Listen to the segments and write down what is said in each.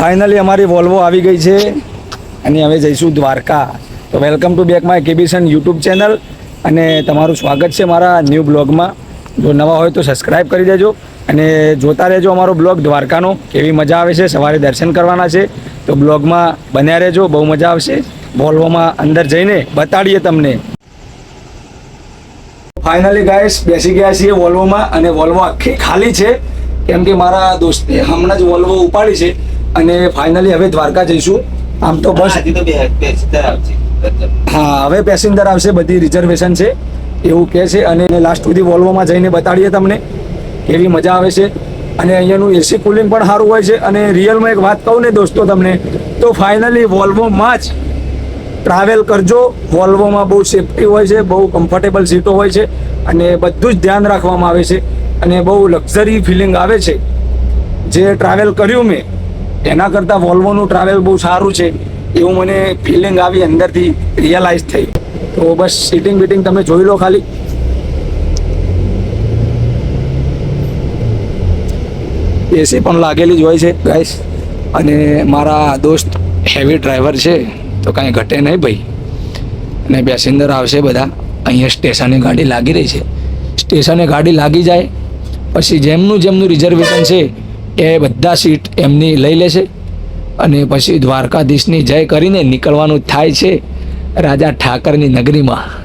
Finally અમારી Volvo આવી ગઈ છે. અને હવે જઈશું દ્વારકા. તો વેલકમ ટુ બેક માય કેબીસન યુટ્યુબ ચેનલ અને તમારું સ્વાગત છે મારા ન્યૂ બ્લોગમાં જો નવા હોય તો સબસ્ક્રાઈબ કરી દેજો. અને જોતા રહેજો અમારો બ્લોગ દ્વારકાનો. કેવી મજા આવે છે? સવારે દર્શન કરવાના છે. તો બ્લોગમાં બન્યા રહેજો. બહુ મજા આવશે. વોલ્વોમાં અંદર જઈને બતાડીએ તમને. ફાઇનલી ગાઈસ બેસી ગયા છીએ વોલ્વોમાં અને વોલ્વો આખી ખાલી છે. કેમ કે મારા દોસ્તે હમણાં જ વોલ્વો ઉપાડી છે અને ફાઇનલી હવે દ્વારકા જઈશું. આમ તો બસ. હા હવે પેસેન્જર આવશે બધી રિઝર્વેશન છે. એવું કહે છે અને લાસ્ટ સુધી વોલ્વોમાં જઈને બતાડીએ તમને. કેવી મજા આવે છે. અને અહીંયાનું એસી કુલિંગ પણ સારું હોય છે. અને રિયલમાં એક વાત કહું ને દોસ્તો તમને તો ફાઇનલી વોલ્વોમાં જ ટ્રાવેલ કરજો. વોલ્વોમાં બહુ સેફટી હોય છે બહુ કમ્ફર્ટેબલ સીટો હોય છે. અને બધું જ ધ્યાન રાખવામાં આવે છે. અને બહુ લક્ઝરી ફિલિંગ આવે છે. જે ટ્રાવેલ કર્યું મેં, એના કરતાં વોલ્વોનું ટ્રાવેલ બહુ સારું છે. એવું મને ફિલિંગ આવી અંદરથી રિયલાઇઝ થઈ. તો બસ સીટિંગ બીટિંગ તમે જોઈ લો ખાલી. એસી પણ લાગેલી જ હોય છે ગાઈસ અને મારા દોસ્ત હેવી ડ્રાઈવર છે, તો કાંઈ ઘટે નહીં ભાઈ. અને પેસેન્જર આવશે બધા. અહીંયા સ્ટેશને ગાડી લાગી રહી છે. સ્ટેશને ગાડી લાગી જાય પછી જેમનું જેમનું રિઝર્વેશન છે, એ બધા સીટ એમની લઈ લેશે. અને પછી દ્વારકાધીશની જય કરીને નીકળવાનું થાય છે રાજા ઠાકરની નગરીમાં.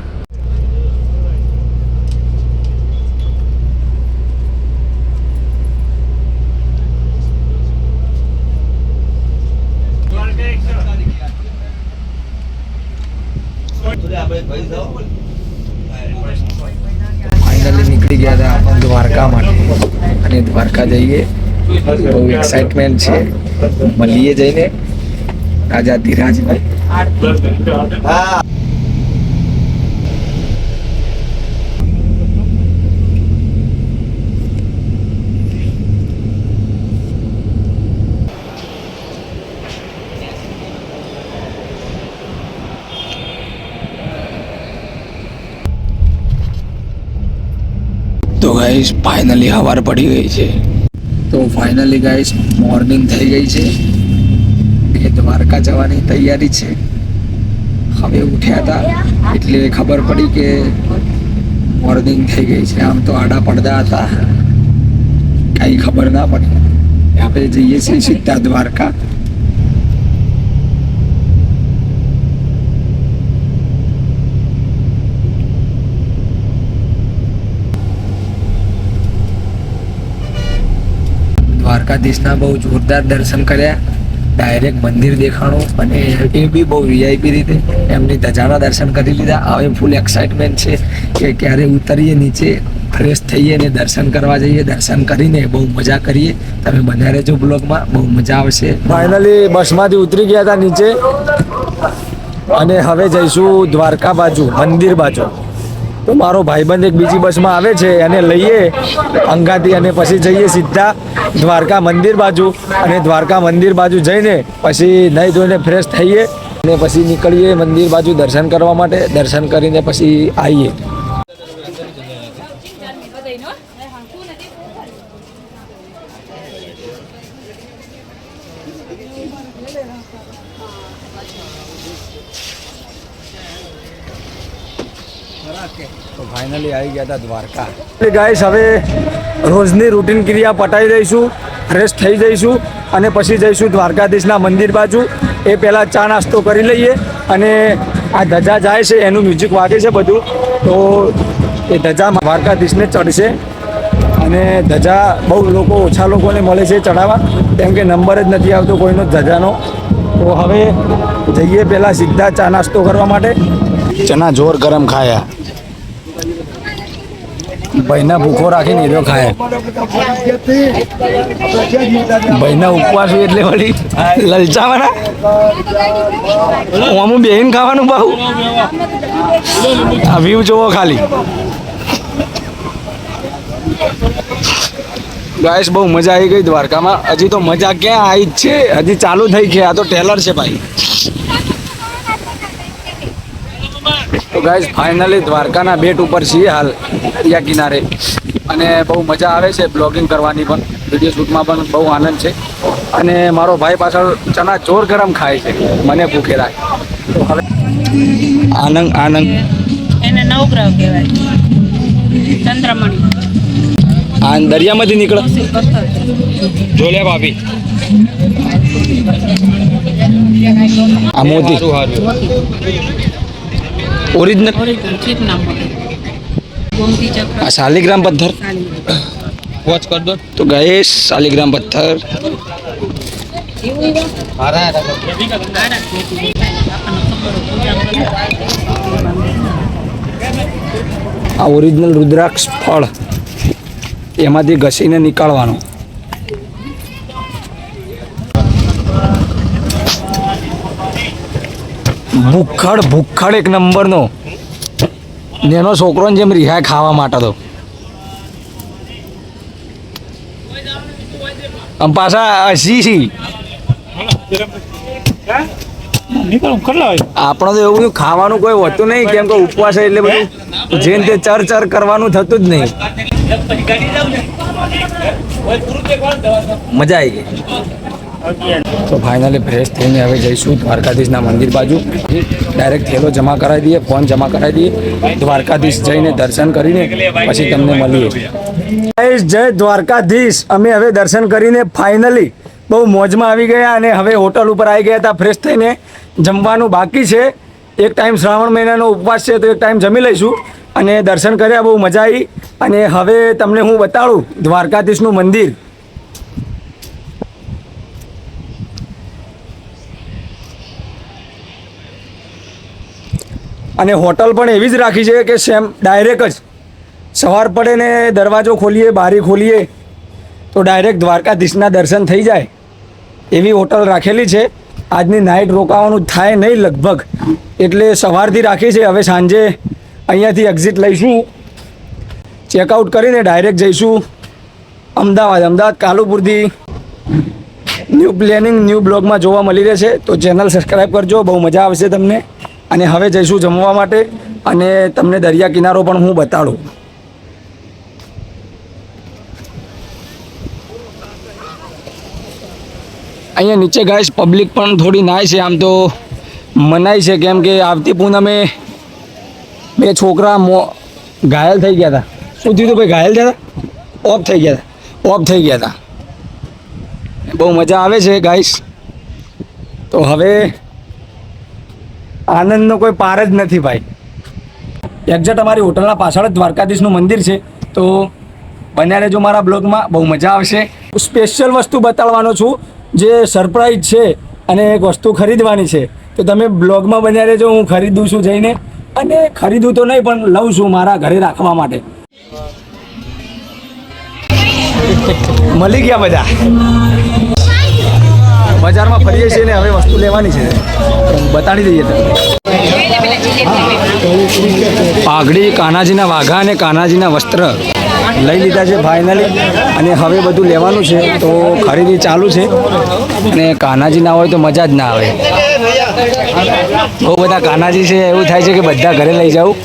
આપણે દ્વારકા માટે. અને દ્વારકા જઈએ. બહુ એક્સાઇટમેન્ટ છે. મળીએ જઈને. રાજા ધીરાજભાઈ. હા. તો ગાઈસ ફાઇનલી હવાર પડી ગઈ છે. તો ફાઇનલી ગાઈસ મોર્નિંગ થઈ ગઈ છે. એ દ્વારકા જવાની તૈયારી છે. હવે ઉઠ્યા હતા એટલે ખબર પડી કે મોર્નિંગ થઈ ગઈ છે. આમ તો આડા પડદા હતા. કાંઈ ખબર ના પડી. આપણે જઈએ છીએ સીધા દ્વારકા. દ્વારકાધીશના બહુ જોરદાર દર્શન કર્યા. ડાયરેક્ટ મંદિર દેખાણું અને એ બી બહુ વીઆઈપી રીતે એમની ધજાના દર્શન કરી લીધા. હવે ફૂલ એક્સાઇટમેન્ટ છે કે ક્યારે ઉતરીએ નીચે ફ્રેશ થઈએ ને દર્શન કરવા જઈએ. દર્શન કરીને બહુ મજા કરીએ. તમે બન્યા રહેજો બ્લોગમાં. બહુ મજા આવશે. ફાઇનલી બસમાંથી ઉતરી ગયા હતા નીચે. અને હવે જઈશું દ્વારકા બાજુ, મંદિર બાજુ. તો મારો ભાઈબંધ એક બીજી બસમાં આવે છે, એને લઈએ અંગાથી અને પછી જઈએ સીધા દ્વારકા મંદિર બાજુ. અને દ્વારકા મંદિર બાજુ જઈને પછી નહીં ધોઈને ફ્રેશ થઈએ અને પછી નીકળીએ મંદિર બાજુ દર્શન કરવા માટે. દર્શન કરીને પછી આવીએ. તો ફાઇનલી આવી ગયા હતા દ્વારકા. ગાઈસ હવે રોજની રૂટીન ક્રિયા પટાઈ દઈશું ફ્રેશ થઈ જઈશું અને પછી જઈશું દ્વારકાધીશના મંદિર બાજુ. એ પહેલાં ચા નાસ્તો કરી લઈએ અને આ ધજા જાય છે એનું મ્યુઝિક વાગે છે બધું. તો એ ધજા દ્વારકાધીશને ચડશે અને ધજા બહુ લોકો ઓછા લોકોને મળે છે ચડાવવા. કેમ કે નંબર જ નથી આવતો કોઈનો ધજાનો. તો હવે જઈએ પહેલાં સીધા ચા નાસ્તો કરવા માટે. ચના જોર ગરમ ખાયા. ભાઈના ભૂખો રાખીને એ તો ખાય. ભાઈને ઉપવાસ હોય એટલે વળી લલચાવાના. આમાં બેહીને ખાવાનું બહુ. આ વ્યૂ જોવો ખાલી. ગાઈસ બહુ મજા આવી ગઈ દ્વારકામાં. હજી તો મજા ક્યાં આવી જ છે? હજી ચાલુ થઈ છે. આ તો ટેલર છે ભાઈ. તો ગાઈસ ફાઇનલી દ્વારકાના બેટ ઉપર છીએ હાલ દરિયા કિનારે. અને બહુ મજા આવે છે બ્લોગિંગ કરવાની પણ વીડિયો શૂટમાં પણ બહુ આનંદ છે. અને મારો ભાઈ પાછળ ચણા ચોર ગરમ ખાય છે મને ભૂખે રાખે તો હવે આનંદ આનંદ. એને નવગ્રહ કહેવાય. ચંદ્રમણી. આ દરિયામાંથી નીકળે. જોલે ભાભી. આ મોતી. ઓરિજિનલ આ શાલિગ્રામ પથ્થર? વોચ કર દો. તો ગયેશ શાલિગ્રામ પથ્થર. આ ઓરિજિનલ રુદ્રાક્ષ ફળ. એમાંથી ઘસીને નીકાળવાનું. ભૂખડ ભૂખડ એક નંબરનો. નેનો છોકરોને જેમ રિહાય ખાવા માટે તો. આમ પાછા હસી છી આપણે તો એવું ખાવાનું કોઈ હોતું નહીં, કેમ કે ઉપવાસ એટલે બધું. જેમ તે ચર ચર કરવાનું થતું જ નહીં. મજા આવી ગઈ. તો ફાઇનલી ફ્રેશ થઈને હવે જઈશું દ્વારકાધીશના મંદિર બાજુ. ડાયરેક્ટ થેલો જમા કરાવી દઈએ ફોન જમા કરાવી દઈએ. દ્વારકાધીશ જઈને દર્શન કરીને પછી તમને મળીએ. જય દ્વારકાધીશ. અમે હવે દર્શન કરીને ફાઇનલી બહુ મોજમાં આવી ગયા અને હવે હોટલ ઉપર આવી ગયા હતા ફ્રેશ થઈને. જમવાનું બાકી છે. એક ટાઈમ શ્રાવણ મહિનાનો ઉપવાસ છે, તો એક ટાઈમ જમી લઈશું. અને દર્શન કર્યા, બહુ મજા આવી. અને હવે તમને હું બતાડું દ્વારકાધીશનું મંદિર. અને હોટલ પણ એવી જ રાખી છે કે સેમ ડાયરેક્ટ જ. સવાર પડે ને દરવાજો ખોલીએ, બારી ખોલીએ, તો ડાયરેક્ટ દ્વારકાધીશના દર્શન થઈ જાય. એવી હોટલ રાખેલી છે. આજની નાઇટ રોકાવાનું થાય નહીં લગભગ. એટલે સવારથી રાખી છે. હવે સાંજે અહીંયાથી એક્ઝિટ લઈશું. ચેકઆઉટ કરીને ડાયરેક્ટ જઈશું. અમદાવાદ અમદાવાદ, કાલુપુરથી. ન્યૂ પ્લેનિંગ ન્યૂ બ્લોગમાં જોવા મળી રહેશે. તો ચેનલ સબસ્ક્રાઈબ કરજો. બહુ મજા આવશે તમને. અને હવે જઈશું જમવા માટે અને તમને દરિયા કિનારો પણ હું બતાડું. અહીંયા નીચે ગાઈશ પબ્લિક પણ થોડી નાય છે, આમ તો મનાય છે, કેમ કે આવતી પૂનમે બે છોકરા મો ઘાયલ થઈ ગયા હતા શું થયું ભાઈ, ઘાયલ થયા ઓફ થઈ ગયા હતા ઓફ થઈ ગયા હતા બહુ મજા આવે છે ગાઈશ તો હવે આનંદનો કોઈ પાર જ નથી ભાઈ. એક્ઝેક્ટ અમારી હોટલના પાછળ જ દ્વારકાધીશનું મંદિર છે, તો બન્યા રહેજો મારા બ્લોગમાં બહુ મજા આવશે. સ્પેશિયલ વસ્તુ બતાડવાનો છું, જે સરપ્રાઈઝ છે અને એક વસ્તુ ખરીદવાની છે. તો તમે બ્લોગમાં બન્યા રહેજો, હું ખરીદું છું જઈને. અને ખરીદું તો નહીં, પણ લઉં છું મારા ઘરે રાખવા માટે. મળી ગયા બધા. બજારમાં ફરીએ છીએ ને હવે વસ્તુ લેવાની છે. બતાડી દઈએ તમને. પાઘડી, કાનાજીના વાઘા અને કાનાજીના વસ્ત્ર લઈ લીધા છે ફાઇનલી અને હવે બધું લેવાનું છે. તો ખરીદી ચાલુ છે. અને કાનાજી ના હોય તો મજા જ ના આવે. બહુ બધા કાનાજી છે, એવું થાય છે કે બધા ઘરે લઈ જાઉં.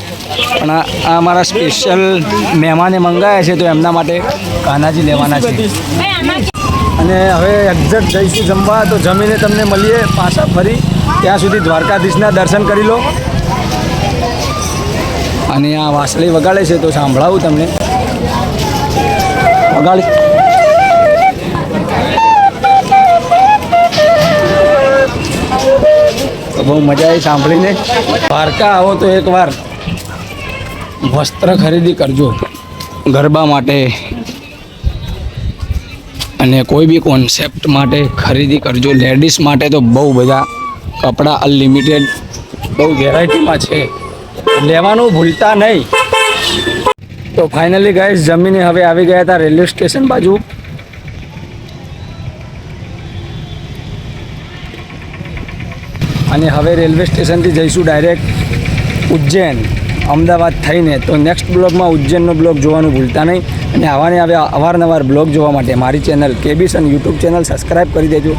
પણ આ આ અમારા સ્પેશિયલ મહેમાને મંગાયા છે, તો એમના માટે કાનાજી લેવાના છે. અને હવે એક્ઝેક્ટ જઈશું જમવા, તો જમીને તમને મળીએ પાછા ફરી. ત્યાં સુધી દ્વારકાધીશના દર્શન કરી લો. અને આ વાસળી વગાડે છે, તો સાંભળાવું તમને. વગાડી. તો બહુ મજા આવી સાંભળીને. દ્વારકા આવો તો એકવાર. વસ્ત્ર ખરીદી કરજો. ગરબા માટે અને કોઈ બી કોન્સેપ્ટ માટે ખરીદી કરજો. લેડીઝ માટે તો બહુ બધા કપડાં અનલિમિટેડ બહુ વેરાયટીમાં છે. લેવાનું ભૂલતા નહીં. તો ફાઇનલી ગાઈઝ જમીને હવે આવી ગયા હતા રેલવે સ્ટેશન બાજુ. અને હવે રેલવે સ્ટેશનથી જઈશું ડાયરેક્ટ ઉજ્જૈન. અમદાવાદ થઈને તો નેક્સ્ટ બ્લોગમાં ઉજ્જૈનનો બ્લોગ જોવાનું ભૂલતા નહીં. અને આવાને આવે અવારનવાર બ્લોગ જોવા માટે મારી ચેનલ કેબીસન યુટ્યુબ ચેનલ સબસ્ક્રાઈબ કરી દેજો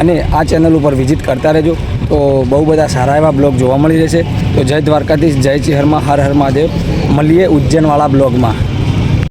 અને આ ચેનલ ઉપર વિઝિટ કરતા રહેજો. તો બહુ બધા સારા એવા બ્લોગ જોવા મળી રહેશે. તો જય દ્વારકાધીશ, જય ચિહરમાં હર હર મહાદેવ. મળીએ ઉજ્જૈનવાળા બ્લોગમાં.